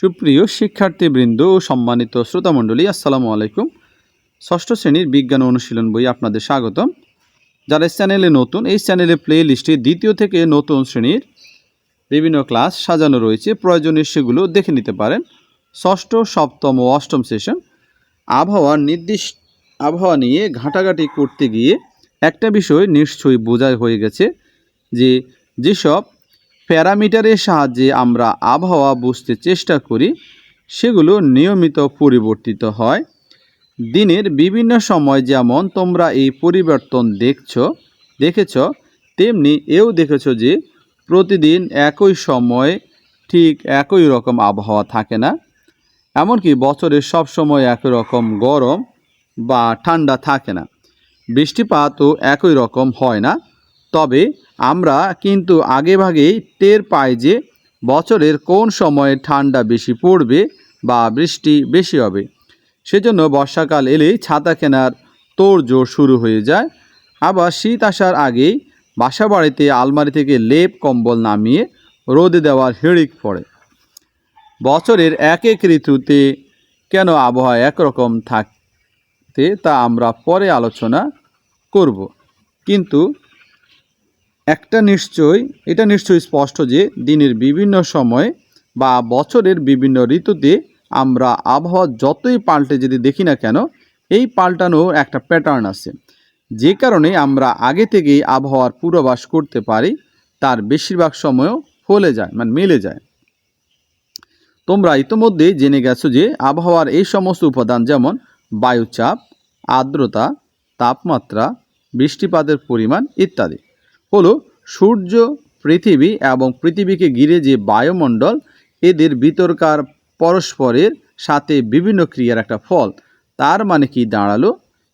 সুপ্রিয় শিক্ষার্থীবৃন্দ ও সম্মানিত শ্রোতামণ্ডলী, আসসালামু আলাইকুম। ষষ্ঠ শ্রেণির বিজ্ঞান অনুশীলন বই আপনাদের স্বাগতম। যারা চ্যানেলে নতুন, এই চ্যানেলে প্লে লিস্টে দ্বিতীয় থেকে নতুন শ্রেণির বিভিন্ন ক্লাস সাজানো রয়েছে, প্রয়োজনীয় সেগুলো দেখে নিতে পারেন। ষষ্ঠ, সপ্তম ও অষ্টম সেশন। আবহাওয়ার নির্দিষ্ট, আবহাওয়া নিয়ে ঘাঁটাঘাঁটি করতে গিয়ে একটা বিষয় নিশ্চয়ই বোঝাই হয়ে গেছে যে যেসব প্যারামিটারের সাহায্যে আমরা আবহাওয়া বুঝতে চেষ্টা করি, সেগুলো নিয়মিত পরিবর্তিত হয়। দিনের বিভিন্ন সময় যেমন তোমরা এই পরিবর্তন দেখছ, দেখেছ, তেমনি এও দেখেছ যে প্রতিদিন একই সময় ঠিক একই রকম আবহাওয়া থাকে না। এমনকি বছরের সব সময় একই রকম গরম বা ঠান্ডা থাকে না। বৃষ্টিপাতও একই রকম হয় না। তবে আমরা কিন্তু আগেভাগেই টের পাই যে বছরের কোন সময়ে ঠান্ডা বেশি পড়বে বা বৃষ্টি বেশি হবে। সেজন্য বর্ষাকাল এলেই ছাতা কেনার তোড়জোড় শুরু হয়ে যায়। আবার শীত আসার আগেই বাসা বাড়িতে আলমারি থেকে লেপ কম্বল নামিয়ে রোদে দেওয়ার হিড়িক পড়ে। বছরের এক এক ঋতুতে কেন আবহাওয়া একরকম থাকতে তা আমরা পরে আলোচনা করব। কিন্তু একটা নিশ্চয়, এটা নিশ্চয়ই স্পষ্ট যে দিনের বিভিন্ন সময় বা বছরের বিভিন্ন ঋতুতে আমরা আবহাওয়া যতই পাল্টে যদি দেখি না কেন, এই পাল্টানোর একটা প্যাটার্ন আছে। যে কারণে আমরা আগে থেকেই আবহাওয়ার পূর্বাভাস করতে পারি, তার বেশিরভাগ সময়ও ফলে যায় মানে মিলে যায়। তোমরা ইতোমধ্যেই জেনে গেছো যে আবহাওয়ার এই সমস্ত উপাদান যেমন বায়ুচাপ, আর্দ্রতা, তাপমাত্রা, বৃষ্টিপাতের পরিমাণ ইত্যাদি। হলো সূর্য, পৃথিবী এবং পৃথিবীকে ঘিরে যে বায়ুমণ্ডল, এদের ভিতরকার পরস্পরের সাথে বিভিন্ন ক্রিয়ার একটা ফল। তার মানে কি দাঁড়াল?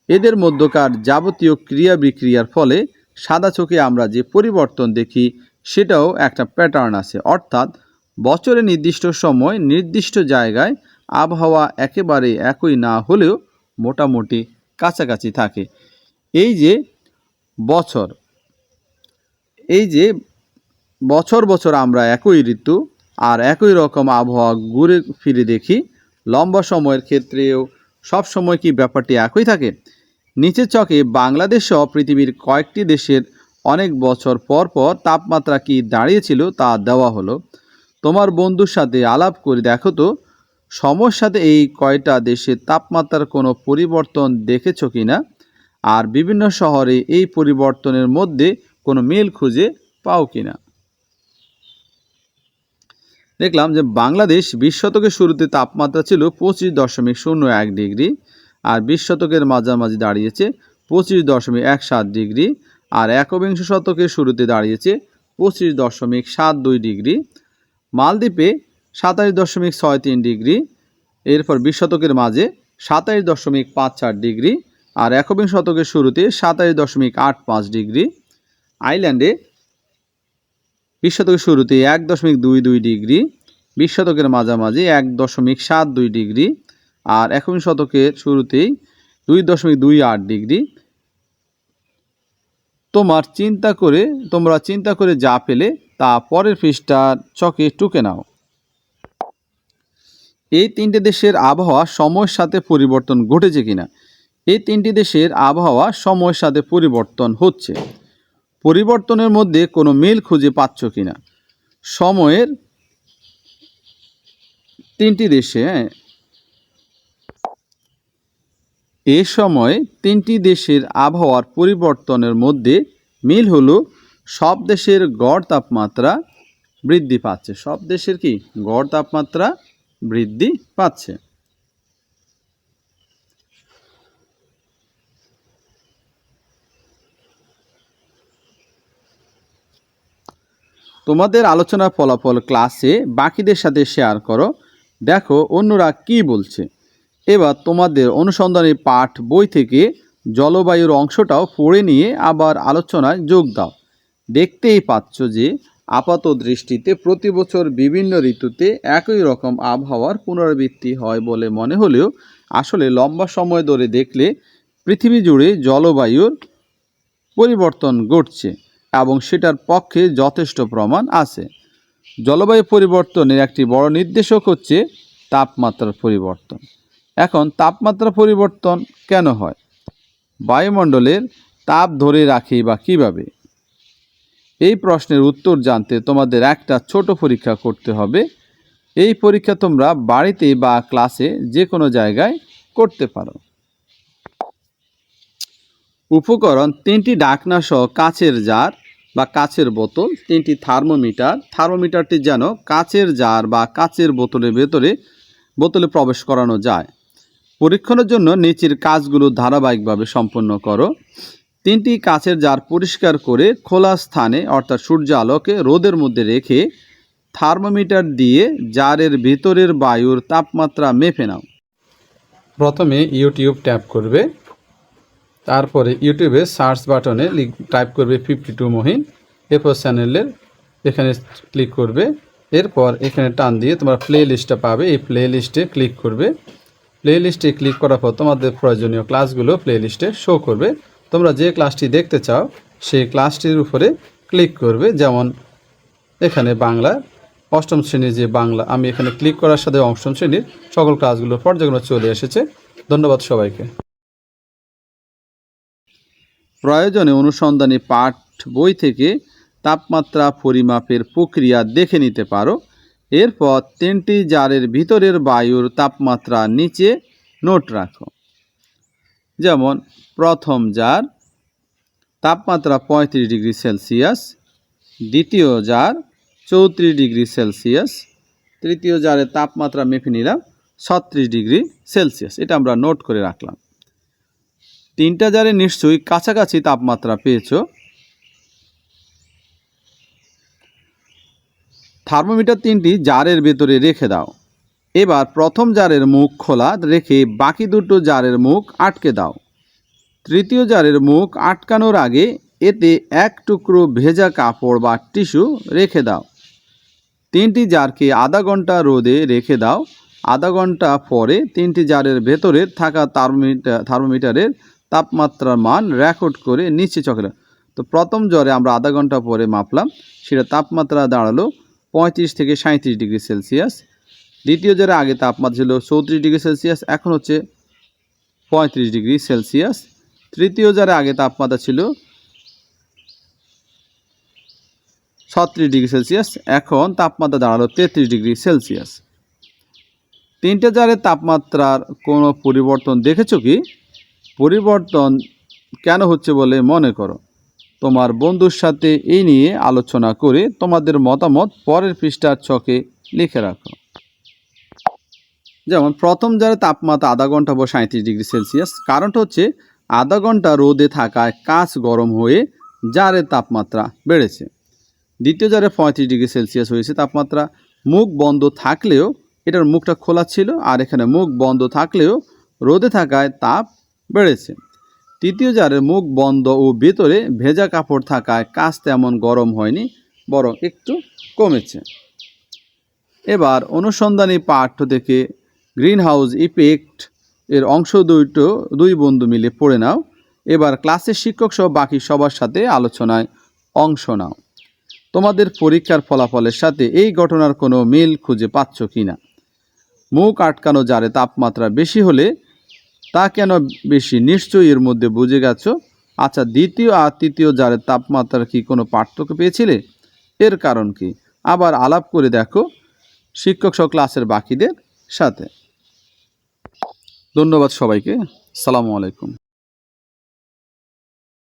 এদের মধ্যকার যাবতীয় ক্রিয়া বিক্রিয়ার ফলে সাদা চোখে আমরা যে পরিবর্তন দেখি, সেটাও একটা প্যাটার্ন আছে। অর্থাৎ বছরে নির্দিষ্ট সময় নির্দিষ্ট জায়গায় আবহাওয়া একেবারে একই না হলেও মোটামুটি কাছাকাছি থাকে। এই যে বছর এই যে বছর বছর আমরা একই ঋতু আর একই রকম আবহাওয়া ঘুরে ফিরে দেখি, লম্বা সময়ের ক্ষেত্রেও সব সময় কি ব্যাপারটি একই থাকে? নিচের চকে বাংলাদেশ সহ পৃথিবীর কয়েকটি দেশের অনেক বছর পর পর তাপমাত্রা কি দাঁড়িয়েছিল তা দেওয়া হলো। তোমার বন্ধুর সাথে আলাপ করে দেখো তো, সময়ের সাথে এই কয়টা দেশের তাপমাত্রার কোনো পরিবর্তন দেখেছ কি না আর বিভিন্ন শহরে এই পরিবর্তনের মধ্যে কোনো মিল খুঁজে পাও কি না দেখলাম যে বাংলাদেশ বিশ শতকের শুরুতে তাপমাত্রা ছিল পঁচিশ দশমিক শূন্য এক ডিগ্রি আর বিশ শতকের মাঝামাঝি দাঁড়িয়েছে পঁচিশ দশমিক এক সাত ডিগ্রি আর একবিংশ শতকের শুরুতে দাঁড়িয়েছে পঁচিশ দশমিক সাত দুই ডিগ্রি। মালদ্বীপে সাতাশ দশমিক ছয় তিন ডিগ্রি, এরপর বিশ শতকের মাঝে সাতাশ দশমিক পাঁচ চার ডিগ্রি আর একবিংশ শতকের শুরুতে সাতাশ দশমিক আট পাঁচ ডিগ্রি। আইল্যান্ডে বিশ শতকের শুরুতে এক দশমিক দুই দুই ডিগ্রি বিশ শতকের মাঝামাঝি এক দশমিক সাত দুই ডিগ্রি আর একবিংশ শতকের শুরুতেই দুই দশমিক দুই আট ডিগ্রি। তোমার চিন্তা করে, তোমরা চিন্তা করে যা পেলে তা পরের পৃষ্ঠার চকে টুকে নাও। এই তিনটে দেশের আবহাওয়া সময়ের সাথে পরিবর্তন ঘটেছে কিনা? এই তিনটি দেশের আবহাওয়া সময়ের সাথে পরিবর্তন হচ্ছে। পরিবর্তনের মধ্যে কোনো মিল খুঁজে পাচ্ছ কি না সময়ের তিনটি দেশে হ্যাঁ, এ সময় তিনটি দেশের আবহাওয়ার পরিবর্তনের মধ্যে মিল হলো সব দেশের গড় তাপমাত্রা বৃদ্ধি পাচ্ছে। সব দেশের কি? গড় তাপমাত্রা বৃদ্ধি পাচ্ছে। তোমাদের আলোচনার ফলাফল ক্লাসে বাকিদের সাথে শেয়ার করো। দেখো, অন্যরা কি বলছে। এবার তোমাদের অনুসন্ধানী পাঠ বই থেকে জলবায়ুর অংশটাও পড়ে নিয়ে আবার আলোচনায় যোগ দাও। দেখতেই পাচ্ছ যে আপাত দৃষ্টিতে প্রতি বছর বিভিন্ন ঋতুতে একই রকম আবহাওয়ার পুনরাবৃত্তি হয় বলে মনে হলেও আসলে লম্বা সময় ধরে দেখলে পৃথিবী জুড়ে জলবায়ুর পরিবর্তন ঘটছে। এবং সেটার পক্ষে যথেষ্ট প্রমাণ আছে। জলবায়ু পরিবর্তনের একটি বড় নির্দেশক হচ্ছে তাপমাত্রার পরিবর্তন। এখন তাপমাত্রা পরিবর্তন কেন হয়? বায়ুমণ্ডলের তাপ ধরে রাখে বা কীভাবে? এই প্রশ্নের উত্তর জানতে তোমাদের একটা ছোট পরীক্ষা করতে হবে। এই পরীক্ষা তোমরা বাড়িতে বা ক্লাসে যে কোনো জায়গায় করতে পারো। উপকরণ তিনটি ডাকনা সহ কাচের জার বা কাচের বোতল, তিনটি থার্মোমিটার। থার্মোমিটারটি যেন কাচের জার বা কাচের বোতলের ভেতরে, বোতলে প্রবেশ করানো যায়। পরীক্ষণের জন্য নিচের কাজগুলো ধারাবাহিকভাবে সম্পন্ন করো। তিনটি কাচের জার পরিষ্কার করে খোলা স্থানে, অর্থাৎ সূর্য আলোকে রোদের মধ্যে রেখে থার্মোমিটার দিয়ে জারের ভিতরের বায়ুর তাপমাত্রা মেপে নাও। প্রথমে ইউটিউব ট্যাপ করবে। তারপরে ইউটিউবে সার্চ বাটনে টাইপ করবে ফিফটি টু মহিন, এরপর চ্যানেলের এখানে ক্লিক করবে, এরপর এখানে টান দিয়ে তোমরা প্লে লিস্টটা পাবে, এই প্লে লিস্টে ক্লিক করবে। প্লে লিস্টে ক্লিক করার পর তোমাদের প্রয়োজনীয় ক্লাসগুলো প্লে লিস্টে শো করবে। তোমরা যে ক্লাসটি দেখতে চাও, সেই ক্লাসটির উপরে ক্লিক করবে। যেমন এখানে বাংলা, অষ্টম শ্রেণির যে বাংলা, আমি এখানে ক্লিক করার সাথে অষ্টম শ্রেণির সকল ক্লাসগুলো পর্যায়ক্রমে চলে এসেছে। ধন্যবাদ সবাইকে। প্রয়োজনে অনুসন্ধানী পাঠ বই থেকে তাপমাত্রা পরিমাপের প্রক্রিয়া দেখে নিতে পারো। এরপর তিনটি জারের ভিতরের বায়ুর তাপমাত্রা নিচে নোট রাখো। যেমন, প্রথম জার, তাপমাত্রা পঁয়ত্রিশ ডিগ্রি সেলসিয়াস। দ্বিতীয় জার, চৌত্রিশ ডিগ্রি সেলসিয়াস। তৃতীয় জারের তাপমাত্রা মেপে নিলাম, ছত্রিশ ডিগ্রি সেলসিয়াস। এটা আমরা নোট করে রাখলাম। তিনটা জারে নিশ্চয়ই কাছাকাছি তাপমাত্রা পেয়েছ। থার্মোমিটার তিনটি জারের ভেতরে রেখে দাও। এবার প্রথম জারের মুখ খোলা রেখে বাকি দুটো জারের মুখ আটকে দাও। তৃতীয় জারের মুখ আটকানোর আগে এতে এক টুকরো ভেজা কাপড় বা টিস্যু রেখে দাও। তিনটি জারকে আধা ঘণ্টা রোদে রেখে দাও। আধা ঘণ্টা পরে তিনটি জারের ভেতরে থাকা থার্মোমিটার থার্মোমিটারের তাপমাত্রার মান রেকর্ড করে নিচে চকলে তো প্রথম জ্বরে আমরা আধা ঘণ্টা পরে মাপলাম, সেটা তাপমাত্রা দাঁড়াল পঁয়ত্রিশ থেকে সাঁত্রিশ ডিগ্রি সেলসিয়াস। দ্বিতীয় জ্বরে আগে তাপমাত্রা ছিল চৌত্রিশ ডিগ্রি সেলসিয়াস, এখন হচ্ছে পঁয়ত্রিশ ডিগ্রি সেলসিয়াস। তৃতীয় জ্বরে আগে তাপমাত্রা ছিল ছত্রিশ ডিগ্রি সেলসিয়াস, এখন তাপমাত্রা দাঁড়াল তেত্রিশ ডিগ্রি সেলসিয়াস। তিনটে জারের তাপমাত্রার কোনো পরিবর্তন দেখেছ কি? পরিবর্তন কেন হচ্ছে বলে মনে করো? তোমার বন্ধুর সাথে এই নিয়ে আলোচনা করে তোমাদের মতামত পরের পৃষ্ঠার ছকে লিখে রাখো। যেমন, প্রথম যারা তাপমাত্রা আধা ঘণ্টা বা সাঁত্রিশ ডিগ্রি সেলসিয়াস, কারণটা হচ্ছে আধা ঘণ্টা রোদে থাকায় কাঁচ গরম হয়ে জারের তাপমাত্রা বেড়েছে। দ্বিতীয় জারে পঁয়ত্রিশ ডিগ্রি সেলসিয়াস হয়েছে, তাপমাত্রা মুখ বন্ধ থাকলেও এটার মুখটা খোলা ছিল, আর এখানে মুখ বন্ধ থাকলেও রোদে থাকায় তাপ বেড়েছে। তৃতীয় জারের মুখ বন্ধ ও ভেতরে ভেজা কাপড় থাকায় কাজ তেমন গরম হয়নি, বরং একটু কমেছে। এবার অনুসন্ধানী পাঠ্য থেকে গ্রিন হাউস ইফেক্ট এর অংশ দুইটো, দুই বন্ধু মিলে পড়ে নাও। এবার ক্লাসের শিক্ষক সহ বাকি সবার সাথে আলোচনায় অংশ নাও। তোমাদের পরীক্ষার ফলাফলের সাথে এই ঘটনার কোনো মিল খুঁজে পাচ্ছ কি না মুখ আটকানো জারে তাপমাত্রা বেশি হলে তা কেন বেশি? নিশ্চয়ই এর মধ্যে বুঝে গেছো? আচ্ছা দ্বিতীয় আর তৃতীয় জারের তাপমাত্রার কি কোনো পার্থক্য পেয়েছিলে? এর কারণ কি? আবার আলাপ করে দেখো শিক্ষক সহ ক্লাসের বাকিদের সাথে। ধন্যবাদ সবাইকে। সালামু আলাইকুম।